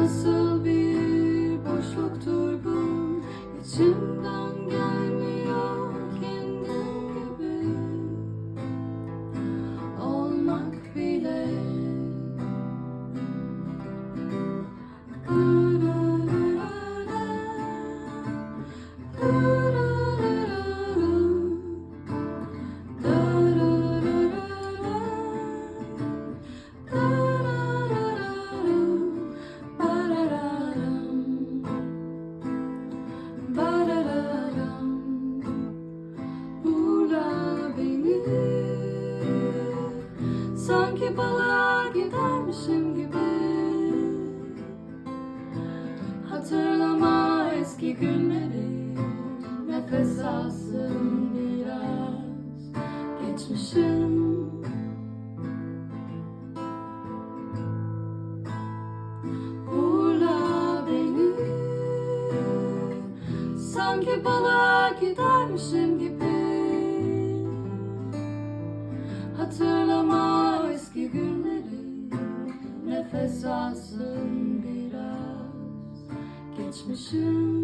the sun. Sanki balığa gidermişim gibi. Hatırlama eski günleri Nefes alsın biraz Geçmişim. Uğurla beni. Sanki balığa gidermişim gibi Geçmişim